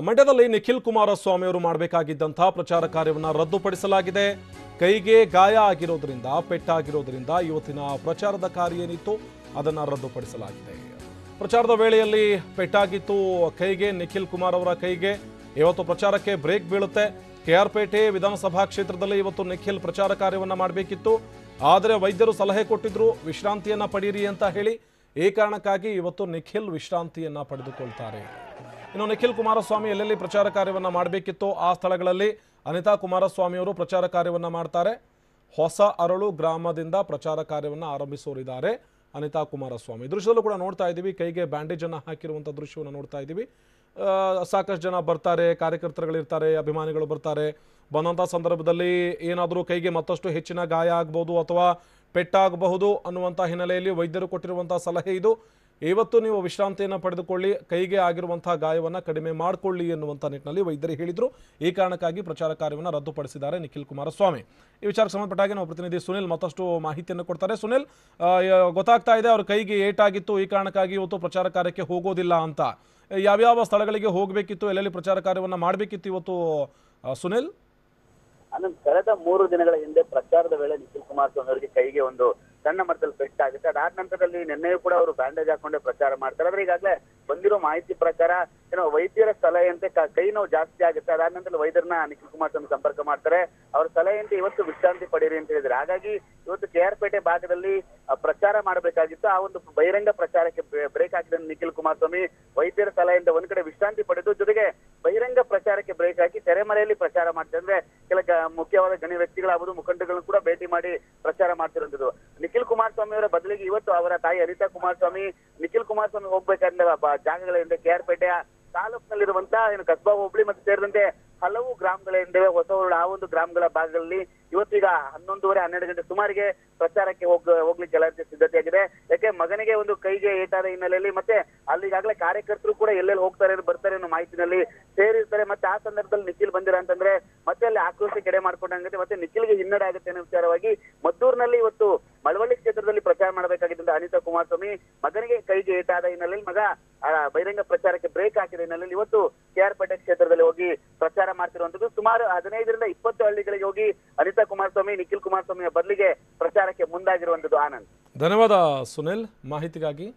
ಮಂಡ್ಯದಲ್ಲಿ ನಿಖಿಲ್ ಕುಮಾರಸ್ವಾಮಿ ಅವರು ಮಾಡಬೇಕಾಗಿದ್ದಂತಹ ಪ್ರಚಾರ ಕಾರ್ಯವನ್ನು ರದ್ದುಪಡಿಸಲಾಗಿದೆ. ಕೈಗೆ ಗಾಯ ಆಗಿರೋದ್ರಿಂದ ಪೆಟ್ಟಾಗಿರೋದ್ರಿಂದ ಇವತ್ತಿನ ಪ್ರಚಾರದ ಕಾರ್ಯ ಏನಿತ್ತು, ಅದನ್ನ ರದ್ದುಪಡಿಸಲಾಗಿದೆ. ಪ್ರಚಾರದ ವೇಳೆಯಲ್ಲಿ ಪೆಟ್ಟಾಗಿತ್ತು, ಕೈಗೆ, ನಿಖಿಲ್ ಕುಮಾರ್ ಅವರ ಕೈಗೆ. ಇವತ್ತು ಪ್ರಚಾರಕ್ಕೆ ಬ್ರೇಕ್ ಬೀಳುತ್ತೆ. ಕೆಆರ್ಪೇಟೆ ವಿಧಾನಸಭಾ ಕ್ಷೇತ್ರದಲ್ಲಿ ಇವತ್ತು ನಿಖಿಲ್ ಪ್ರಚಾರ ಕಾರ್ಯವನ್ನ ಮಾಡಬೇಕಿತ್ತು. ಆದರೆ ವೈದ್ಯರು ಸಲಹೆ ಕೊಟ್ಟಿದ್ರು, ವಿಶ್ರಾಂತಿಯನ್ನ ಪಡೀರಿ ಅಂತ ಹೇಳಿ. ಈ ಕಾರಣಕ್ಕಾಗಿ ಇವತ್ತು ನಿಖಿಲ್ ವಿಶ್ರಾಂತಿಯನ್ನ ಪಡೆದುಕೊಳ್ತಾರೆ. ಇನ್ನು ನಿಖಿಲ್ ಕುಮಾರಸ್ವಾಮಿ ಎಲ್ಲೆಲ್ಲಿ ಪ್ರಚಾರ ಕಾರ್ಯವನ್ನು ಮಾಡಬೇಕಿತ್ತು ಆ ಸ್ಥಳಗಳಲ್ಲಿ ಅನಿತಾ ಕುಮಾರಸ್ವಾಮಿ ಅವರು ಪ್ರಚಾರ ಕಾರ್ಯವನ್ನು ಮಾಡ್ತಾರೆ. ಹೊಸ ಅರಳು ಗ್ರಾಮದಿಂದ ಪ್ರಚಾರ ಕಾರ್ಯವನ್ನು ಆರಂಭಿಸೋರಿದ್ದಾರೆ ಅನಿತಾ ಕುಮಾರಸ್ವಾಮಿ. ದೃಶ್ಯದಲ್ಲೂ ಕೂಡ ನೋಡ್ತಾ ಇದ್ದೀವಿ, ಕೈಗೆ ಬ್ಯಾಂಡೇಜ್ ಅನ್ನು ಹಾಕಿರುವಂಥ ದೃಶ್ಯವನ್ನು ನೋಡ್ತಾ ಇದ್ದೀವಿ. ಸಾಕಷ್ಟು ಜನ ಬರ್ತಾರೆ ಕಾರ್ಯಕರ್ತರುಗಳಿರ್ತಾರೆ ಅಭಿಮಾನಿಗಳು ಬರ್ತಾರೆ. ಬಂದಂಥ ಸಂದರ್ಭದಲ್ಲಿ ಏನಾದರೂ ಕೈಗೆ ಮತ್ತಷ್ಟು ಹೆಚ್ಚಿನ ಗಾಯ ಆಗ್ಬೋದು ಅಥವಾ ಪೆಟ್ಟಾಗಬಹುದು ಅನ್ನುವಂಥ ಹಿನ್ನೆಲೆಯಲ್ಲಿ ವೈದ್ಯರು ಕೊಟ್ಟಿರುವಂಥ ಸಲಹೆ ಇದು. ಇವತ್ತು ನೀವು ವಿಶ್ರಾಂತಿಯನ್ನು ಪಡೆದುಕೊಳ್ಳಿ, ಕೈಗೆ ಆಗಿರುವಂತಹ ಗಾಯವನ್ನು ಕಡಿಮೆ ಮಾಡಿಕೊಳ್ಳಿ ಎನ್ನುವಂಥ ನಿಟ್ಟಿನಲ್ಲಿ ವೈದ್ಯರು ಹೇಳಿದರು. ಈ ಕಾರಣಕ್ಕಾಗಿ ಪ್ರಚಾರ ಕಾರ್ಯವನ್ನು ರದ್ದುಪಡಿಸಿದ್ದಾರೆ ನಿಖಿಲ್ ಕುಮಾರಸ್ವಾಮಿ. ಈ ವಿಚಾರಕ್ಕೆ ಸಂಬಂಧಪಟ್ಟ ಹಾಗೆ ನಾವು ಪ್ರತಿನಿಧಿ ಸುನಿಲ್ ಮತ್ತಷ್ಟು ಮಾಹಿತಿಯನ್ನು ಕೊಡ್ತಾರೆ. ಸುನಿಲ್ ಗೊತ್ತಾಗ್ತಾ ಇದೆ ಅವ್ರ ಕೈಗೆ ಏಟಾಗಿತ್ತು, ಈ ಕಾರಣಕ್ಕಾಗಿ ಇವತ್ತು ಪ್ರಚಾರ ಕಾರ್ಯಕ್ಕೆ ಹೋಗೋದಿಲ್ಲ ಅಂತ. ಯಾವ್ಯಾವ ಸ್ಥಳಗಳಿಗೆ ಹೋಗಬೇಕಿತ್ತು, ಎಲ್ಲೆಲ್ಲಿ ಪ್ರಚಾರ ಕಾರ್ಯವನ್ನು ಮಾಡಬೇಕಿತ್ತು ಇವತ್ತು ಸುನಿಲ್? ಕಳೆದ ಮೂರು ದಿನಗಳ ಹಿಂದೆ ಪ್ರಚಾರದ ವೇಳೆ ನಿಖಿಲ್ ಕುಮಾರಸ್ವಾಮಿ ಅವರಿಗೆ ಕೈಗೆ ಒಂದು ಸಣ್ಣ ಮಟ್ಟದಲ್ಲಿ ಪೆಟ್ಟಾಗುತ್ತೆ ಅದಾದ ನಂತರದಲ್ಲಿ ನಿನ್ನೆಯೂ ಕೂಡ ಅವರು ಬ್ಯಾಂಡೇಜ್ ಹಾಕೊಂಡೆ ಪ್ರಚಾರ ಮಾಡ್ತಾರೆ. ಆದ್ರೆ ಈಗಾಗಲೇ ಬಂದಿರೋ ಮಾಹಿತಿ ಪ್ರಕಾರ, ಏನೋ ವೈದ್ಯರ ಸಲಹೆಯಂತೆ ಕ- ನೋವು ಜಾಸ್ತಿ ಆಗುತ್ತೆ. ಅದಾದ ನಂತರ ವೈದ್ಯರನ್ನ ನಿಖಿಲ್ ಕುಮಾರಸ್ವಾಮಿ ಸಂಪರ್ಕ ಮಾಡ್ತಾರೆ. ಅವ್ರ ಸಲಹೆಯಂತೆ ಇವತ್ತು ವಿಶ್ರಾಂತಿ ಪಡೀರಿ ಅಂತ ಹೇಳಿದ್ರೆ ಹಾಗಾಗಿ ಇವತ್ತು ಕೆ ಆರ್ ಪೇಟೆ ಭಾಗದಲ್ಲಿ ಪ್ರಚಾರ ಮಾಡಬೇಕಾಗಿತ್ತು. ಆ ಒಂದು ಬಹಿರಂಗ ಪ್ರಚಾರಕ್ಕೆ ಬ್ರೇಕ್ ಹಾಕಿದ ನಿಖಿಲ್ ಕುಮಾರಸ್ವಾಮಿ ವೈದ್ಯರ ಸಲಹೆಯಿಂದ ಒಂದ್ ಕಡೆ ವಿಶ್ರಾಂತಿ ಪಡೆದು, ಜೊತೆಗೆ ಬ್ರೇಕ್ ಹಾಕಿ ತೆರೆಮರೆಯಲ್ಲಿ ಪ್ರಚಾರ ಮಾಡ್ತಾರೆ ಅಂದ್ರೆ ಕೆಲ ಮುಖ್ಯವಾದ ಗಣ್ಯ ವ್ಯಕ್ತಿಗಳಾಗಬಹುದು ಮುಖಂಡಗಳನ್ನು ಕೂಡ ಭೇಟಿ ಮಾಡಿ ಪ್ರಚಾರ ಮಾಡ್ತಿರುವಂತದ್ದು ನಿಖಿಲ್ ಕುಮಾರಸ್ವಾಮಿ ಅವರ ಬದಲಿಗೆ ಇವತ್ತು ಅವರ ತಾಯಿ ಅನಿತಾ ಕುಮಾರಸ್ವಾಮಿ, ನಿಖಿಲ್ ಕುಮಾರಸ್ವಾಮಿ ಹೋಗ್ಬೇಕಾದ್ರೆ ಜಾಗಗಳಿಂದ ಕೆ ಆರ್ ಪೇಟೆಯ ತಾಲೂಕಿನಲ್ಲಿರುವಂತಹ ಏನು ಕಸ್ಬಾ ಹೋಬಳಿ ಮತ್ತು ಸೇರಿದಂತೆ ಹಲವು ಗ್ರಾಮಗಳಿಂದ ಹೊಸ ಆ ಒಂದು ಗ್ರಾಮಗಳ ಭಾಗದಲ್ಲಿ ಇವತ್ತೀಗ ಹನ್ನೊಂದುವರೆ, ಹನ್ನೆರಡು ಗಂಟೆ ಸುಮಾರಿಗೆ ಪ್ರಚಾರಕ್ಕೆ ಹೋಗ್, ಹೋಗ್ಲಿಕ್ಕೆ ಸಿದ್ಧತೆ ಸಿದ್ಧತೆಯಾಗಿದೆ. ಯಾಕೆ ಮಗನಿಗೆ ಒಂದು ಕೈಗೆ ಏಟಾದ ಹಿನ್ನೆಲೆಯಲ್ಲಿ ಮತ್ತೆ ಅಲ್ಲಿಗಾಗಲೇ ಕಾರ್ಯಕರ್ತರು ಕೂಡ ಎಲ್ಲೆಲ್ಲಿ ಹೋಗ್ತಾರೆ, ಬರ್ತಾರೆ ಅನ್ನೋ ಮಾಹಿತಿನಲ್ಲಿ ಮತ್ತೆ ಆ ಸಂದರ್ಭದಲ್ಲಿ ನಿಖಿಲ್ ಬಂದಿರ ಅಂತಂದ್ರೆ ಮತ್ತೆ ಅಲ್ಲಿ ಆಕ್ರೋಶ ಕೆಡೆ ಮಾಡ್ಕೊಂಡಂಗುತ್ತೆ ಮತ್ತೆ ನಿಖಿಲ್ಗೆ ಹಿನ್ನಡೆ ಆಗುತ್ತೆ ಅನ್ನೋ ವಿಚಾರವಾಗಿ ಮದ್ದೂರಿನಲ್ಲಿ ಇವತ್ತು ಮಳವಳ್ಳಿ ಕ್ಷೇತ್ರದಲ್ಲಿ ಪ್ರಚಾರ ಮಾಡಬೇಕಾಗಿದ್ದಂತ ಅನಿತಾ ಕುಮಾರಸ್ವಾಮಿ ಮಗನಿಗೆ ಕೈಗೆ ಏಟಾದ ಹಿನ್ನೆಲೆಯಲ್ಲಿ ಮಗ ಬಹಿರಂಗ ಪ್ರಚಾರಕ್ಕೆ ಬ್ರೇಕ್ ಹಾಕಿದ ಹಿನ್ನೆಲೆಯಲ್ಲಿ ಇವತ್ತು ಕೆಆರ್ ಪೇಟೆ ಕ್ಷೇತ್ರದಲ್ಲಿ ಹೋಗಿ ಪ್ರಚಾರ ಮಾಡ್ತಿರುವಂತದ್ದು ಸುಮಾರು ಹದಿನೈದರಿಂದ ಇಪ್ಪತ್ತು ಹಳ್ಳಿಗಳಿಗೆ ಹೋಗಿ ಅನಿತಾ ಕುಮಾರಸ್ವಾಮಿ, ನಿಖಿಲ್ ಕುಮಾರಸ್ವಾಮಿಯ ಬದಲಿಗೆ ಪ್ರಚಾರಕ್ಕೆ ಮುಂದಾಗಿರುವಂತದ್ದು ಆನಂದ್. ಧನ್ಯವಾದ ಸುನಿಲ್. ಮಾಹಿತಿಗಾಗಿ